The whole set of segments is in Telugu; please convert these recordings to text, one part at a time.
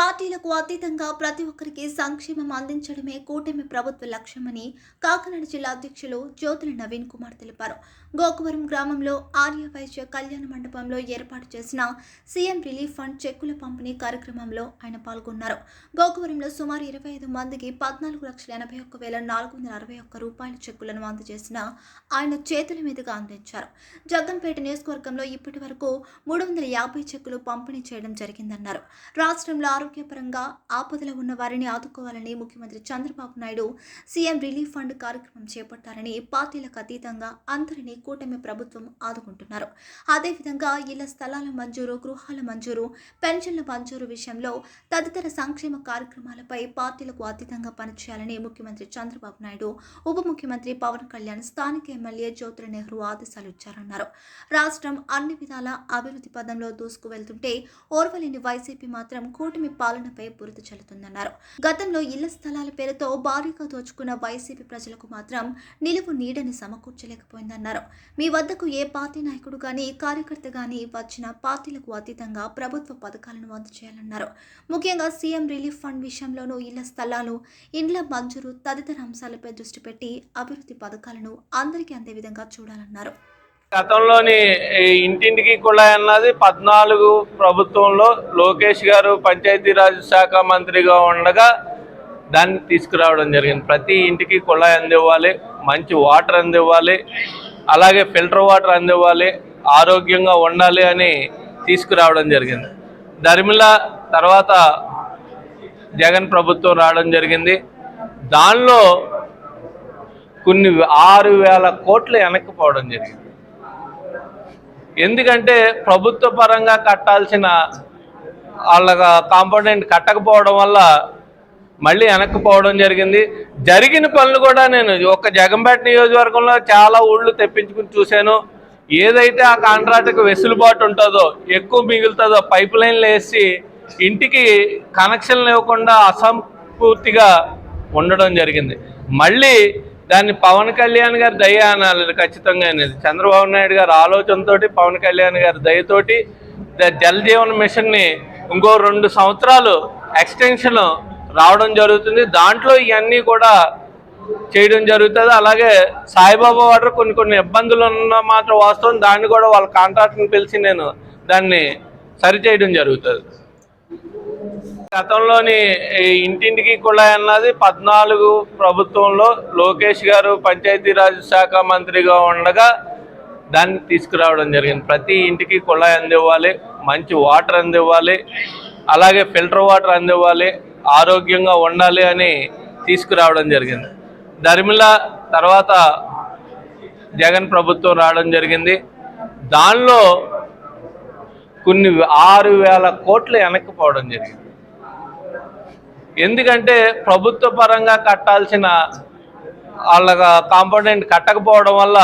పార్టీలకు అతీతంగా ప్రతి ఒక్కరికి సంక్షేమం అందించడమే కూటమి ప్రభుత్వ లక్ష్యమని కాకినాడ జిల్లా అధ్యక్షులు జ్యోతుల నవీన్ కుమార్ తెలిపారు. గోకువరం గ్రామంలో ఆర్య వైశ్య కళ్యాణ మండపంలో ఏర్పాటు చేసిన సీఎం రిలీఫ్ ఫండ్ చెక్కుల పంపిణీ కార్యక్రమంలో ఆయన పాల్గొన్నారు. గోకువరంలో సుమారు ఇరవై ఐదు మందికి పద్నాలుగు లక్షల ఎనభై ఒక్క వేల నాలుగు వందల అరవై ఒక్క రూపాయల చెక్కులను అందజేసిన ఆయన చేతుల మీదుగా అందించారు. జగ్గంపేట నియోజకవర్గంలో ఇప్పటి వరకు మూడు వందల యాభై చెక్కులు పంపిణీ చేయడం జరిగిందన్నారు. రాష్ట్రంలో ఆరు ఆరోగ్యపరంగా ఆపదలో ఉన్న వారిని ఆదుకోవాలని ముఖ్యమంత్రి Chandrababu Naidu CM relief fund కార్యక్రమం చేపట్టారని పార్టీలకు అతీతంగా అందరినీ కూటమి ప్రభుత్వం ఆదుకుంటున్నారు. అదేవిధంగా ఇళ్ళ స్థలాల మంజూరు గృహాల మంజూరు పెన్షన్ల మంజూరు విషయంలో తదితర సంక్షేమ కార్యక్రమాలపై పార్టీలకు అతీతంగా పనిచేయాలని ముఖ్యమంత్రి చంద్రబాబు నాయుడు ఉప ముఖ్యమంత్రి పవన్ కళ్యాణ్ స్థానిక ఎమ్మెల్యే జ్యోతుల నెహ్రూ ఆదేశాలు ఇచ్చారన్నారు. రాష్ట్రం అన్ని విధాల అభివృద్ధి పదంలో దూసుకు వెళ్తుంటే ఓర్వలేని వైసీపీ మాత్రం కూటమి పాలనపై బురద చల్లుతుందన్నారు. గతంలో ఇళ్ళ స్థలాల పేరుతో భారీగా దోచుకున్న వైసీపీ ప్రజలకు మాత్రం నిలువు నీడని సమకూర్చలేకపోయిందన్నారు. మీ వద్దకు ఏ పార్టీ నాయకుడు కానీ కార్యకర్త కానీ వచ్చిన పార్టీలకు అతీతంగా ప్రభుత్వ పథకాలను అందజేయాలన్నారు. ముఖ్యంగా సీఎం రిలీఫ్ ఫండ్ విషయంలోనూ ఇళ్ళ స్థలాలు ఇండ్ల మంజూరు తదితర అంశాలపై దృష్టి పెట్టి అభివృద్ధి పథకాలను అందరికీ అందే విధంగా చూడాలన్నారు. గతంలోని ఇంటింటికి కుళాయి అన్నది పద్నాలుగు ప్రభుత్వంలో లోకేష్ గారు పంచాయతీరాజ్ శాఖ మంత్రిగా ఉండగా దాన్ని తీసుకురావడం జరిగింది. ప్రతి ఇంటికి కుళాయి అందివ్వాలి మంచి వాటర్ అందివ్వాలి అలాగే ఫిల్టర్ వాటర్ అందివ్వాలి ఆరోగ్యంగా ఉండాలి అని తీసుకురావడం జరిగింది. ధర్మిల తర్వాత జగన్ ప్రభుత్వం రావడం జరిగింది. దానిలో కొన్ని ఆరు వేల కోట్లు వెనక్కిపోవడం జరిగింది. ఎందుకంటే ప్రభుత్వ పరంగా కట్టాల్సిన వాళ్ళ కాంపోనెంట్ కట్టకపోవడం వల్ల మళ్ళీ వెనక్కిపోవడం జరిగింది. జరిగిన పనులు కూడా నేను ఒక జగంపేట నియోజకవర్గంలో చాలా ఊళ్ళు తెప్పించుకుని చూశాను. ఏదైతే ఆ కాంట్రాక్ట్కి వెసులుబాటు ఉంటుందో ఎక్కువ మిగులుతుందో పైప్ లైన్లు వేసి ఇంటికి కనెక్షన్లు ఇవ్వకుండా అసంపూర్తిగా ఉండడం జరిగింది. మళ్ళీ దాన్ని పవన్ కళ్యాణ్ గారి దయ అనాలి ఖచ్చితంగా అనేది. చంద్రబాబు నాయుడు గారి ఆలోచనతోటి పవన్ కళ్యాణ్ గారి దయతోటి జల్ జీవన్ మిషన్ని ఇంకో రెండు సంవత్సరాలు ఎక్స్టెన్షన్ రావడం జరుగుతుంది. దాంట్లో ఇవన్నీ కూడా చేయడం జరుగుతుంది. అలాగే సాయిబాబా వాటర్ కొన్ని కొన్ని ఇబ్బందులు ఉన్న మాత్రం వాస్తవం. దాన్ని కూడా వాళ్ళ కాంట్రాక్ట్ని పిలిచి నేను దాన్ని సరిచేయడం జరుగుతుంది. గతంలోని ఇంటింటికి కుళాయి అన్నది పద్నాలుగు ప్రభుత్వంలో లోకేష్ గారు పంచాయతీరాజ్ శాఖ మంత్రిగా ఉండగా దాన్ని తీసుకురావడం జరిగింది. ప్రతి ఇంటికి కుళాయి అందివ్వాలి మంచి వాటర్ అందివ్వాలి అలాగే ఫిల్టర్ వాటర్ అందివ్వాలి ఆరోగ్యంగా ఉండాలి అని తీసుకురావడం జరిగింది. ధర్మిల తర్వాత జగన్ ప్రభుత్వం రావడం జరిగింది. దానిలో కొన్ని ఆరు వేల కోట్లు వెనక్కిపోవడం జరిగింది. ఎందుకంటే ప్రభుత్వ పరంగా కట్టాల్సిన వాళ్ళ కాంపోనెంట్ కట్టకపోవడం వల్ల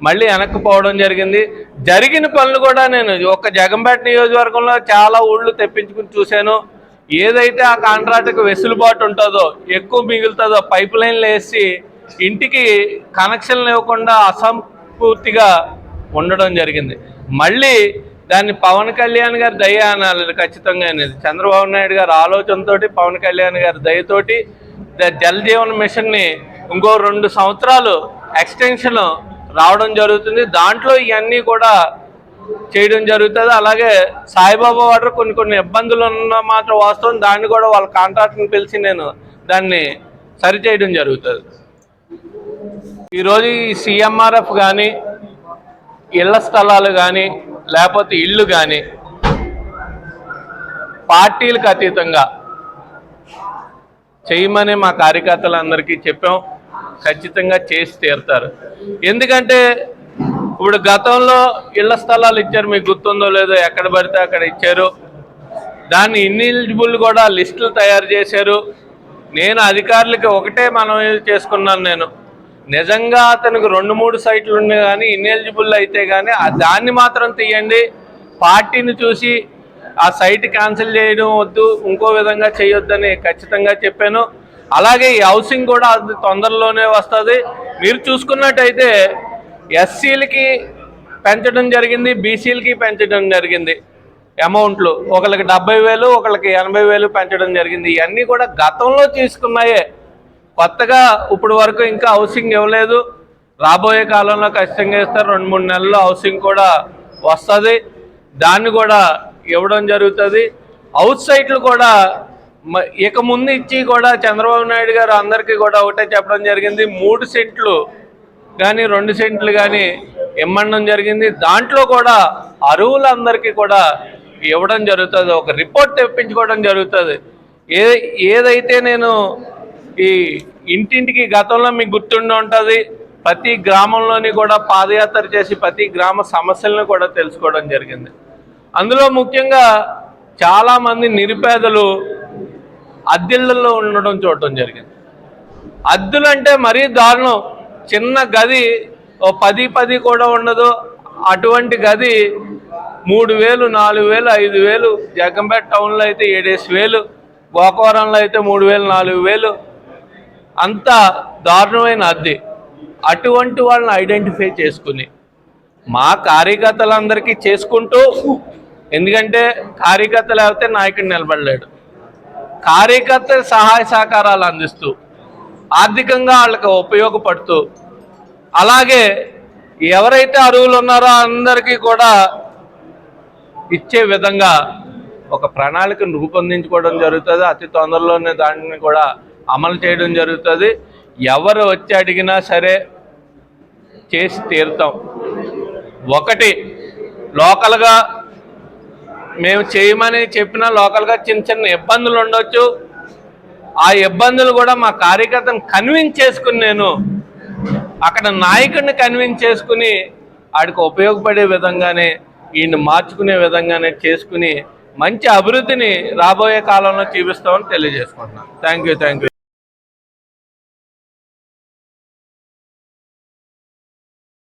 మళ్ళీ వెనక్కిపోవడం జరిగింది. జరిగిన పనులు కూడా నేను ఒక జగంపేట నియోజకవర్గంలో చాలా ఊళ్ళు తెప్పించుకుని చూశాను. ఏదైతే ఆ కాంట్రాక్ట్కి వెసులుబాటు ఉంటుందో ఎక్కువ మిగులుతుందో పైప్ లైన్లు వేసి ఇంటికి కనెక్షన్లు ఇవ్వకుండా అసంపూర్తిగా ఉండడం జరిగింది. మళ్ళీ దాన్ని పవన్ కళ్యాణ్ గారి దయ అనాలి ఖచ్చితంగా అనేది. చంద్రబాబు నాయుడు గారి ఆలోచనతోటి పవన్ కళ్యాణ్ గారి దయతోటి జల్ జీవన్ మిషన్ని ఇంకో రెండు సంవత్సరాలు ఎక్స్టెన్షన్ రావడం జరుగుతుంది. దాంట్లో ఇవన్నీ కూడా చేయడం జరుగుతుంది. అలాగే సాయిబాబా వాటర్ కొన్ని కొన్ని ఇబ్బందులు ఉన్న మాత్రం వాస్తవం. దాన్ని కూడా వాళ్ళ కాంట్రాక్ట్ని పిలిచి నేను దాన్ని సరిచేయడం జరుగుతుంది. ఈరోజు ఈ సిఎంఆర్ఎఫ్ కానీ ఇళ్ళ స్థలాలు కానీ లేకపోతే ఇళ్ళు కానీ పార్టీలకు అతీతంగా చేయమని మా కార్యకర్తలందరికీ చెప్పాం. ఖచ్చితంగా చేసి తీరుతారు. ఎందుకంటే ఇప్పుడు గతంలో ఇళ్ళ స్థలాలు ఇచ్చారు మీకు గుర్తుందో లేదో ఎక్కడ పడితే అక్కడ ఇచ్చారు. దాన్ని ఇన్ఎలిజిబుల్ కూడా లిస్టులు తయారు చేశారు. నేను అధికారులకి ఒకటే మనం చేసుకున్నాను నేను. నిజంగా అతనికి రెండు మూడు సైట్లు ఉన్నాయి కానీ ఇన్ఎలిజిబుల్ అయితే కానీ ఆ దాన్ని మాత్రం తీయండి. పార్టీని చూసి ఆ సైట్ క్యాన్సిల్ చేయడం వద్దు ఇంకో విధంగా చేయొద్దని ఖచ్చితంగా చెప్పాను. అలాగే ఈ హౌసింగ్ కూడా అది తొందరలోనే వస్తుంది. మీరు చూసుకున్నట్టయితే ఎస్సీలకి పెంచడం జరిగింది బీసీలకి పెంచడం జరిగింది. అమౌంట్లు ఒకళ్ళకి డెబ్బై వేలు ఒకళ్ళకి ఎనభై వేలు పెంచడం జరిగింది. ఇవన్నీ కూడా గతంలో తీసుకున్నాయే. కొత్తగా ఇప్పుడు వరకు ఇంకా హౌసింగ్ ఇవ్వలేదు. రాబోయే కాలంలో ఖచ్చితంగా ఇస్తారు. రెండు మూడు నెలల్లో హౌసింగ్ కూడా వస్తుంది. దాన్ని కూడా ఇవ్వడం జరుగుతుంది. అవుట్ సైట్లు కూడా ఇక ముందు ఇచ్చి కూడా చంద్రబాబు నాయుడు గారు అందరికీ కూడా ఒకటే చెప్పడం జరిగింది. మూడు సెంట్లు కానీ రెండు సెంట్లు కానీ ఇమ్మడం జరిగింది. దాంట్లో కూడా అరువులందరికీ కూడా ఇవ్వడం జరుగుతుంది. ఒక రిపోర్ట్ తెప్పించుకోవడం జరుగుతుంది. ఏ ఏదైతే నేను ఈ ఇంటింటికి గతంలో మీకు గుర్తుండి ఉంటుంది ప్రతి గ్రామంలోని కూడా పాదయాత్ర చేసి ప్రతి గ్రామ సమస్యలను కూడా తెలుసుకోవడం జరిగింది. అందులో ముఖ్యంగా చాలామంది నిరుపేదలు అద్దెళ్ళల్లో ఉండడం చూడటం జరిగింది. అద్దులంటే మరీ దారుణం. చిన్న గది ఓ పది పది కూడా ఉండదు. అటువంటి గది మూడు వేలు నాలుగు వేలు ఐదు వేలు జగంపేట టౌన్లో అయితే ఏడేసి వేలు గోకవరంలో అయితే మూడు వేలు నాలుగు వేలు అంత దారుణమైన అద్దె అటువంటి వాళ్ళని ఐడెంటిఫై చేసుకుని మా కార్యకర్తలందరికీ చేసుకుంటూ ఎందుకంటే కార్యకర్త లేకపోతే నాయకుడు నిలబడలేడు. కార్యకర్త సహాయ సహకారాలు అందిస్తూ ఆర్థికంగా వాళ్ళకి ఉపయోగపడుతూ అలాగే ఎవరైతే అరువులు ఉన్నారో అందరికీ కూడా ఇచ్చే విధంగా ఒక ప్రణాళికను రూపొందించుకోవడం జరుగుతుంది. అతి తొందరలోనే దానిని కూడా అమలు చేయడం జరుగుతుంది. ఎవరు వచ్చి అడిగినా సరే చేసి తీరుతాం. ఒకటి లోకల్గా మేము చేయమని చెప్పినా లోకల్గా చిన్న చిన్న ఇబ్బందులు ఉండొచ్చు. ఆ ఇబ్బందులు కూడా మా కార్యకర్తను కన్విన్స్ చేసుకుని నేను అక్కడ నాయకుడిని కన్విన్స్ చేసుకుని ఆడికి ఉపయోగపడే విధంగానే ఈయన్ని మార్చుకునే విధంగానే చేసుకుని మంచి అభివృద్ధిని రాబోయే కాలంలో చూపిస్తామని తెలియజేసుకుంటున్నాను. Thank you thank you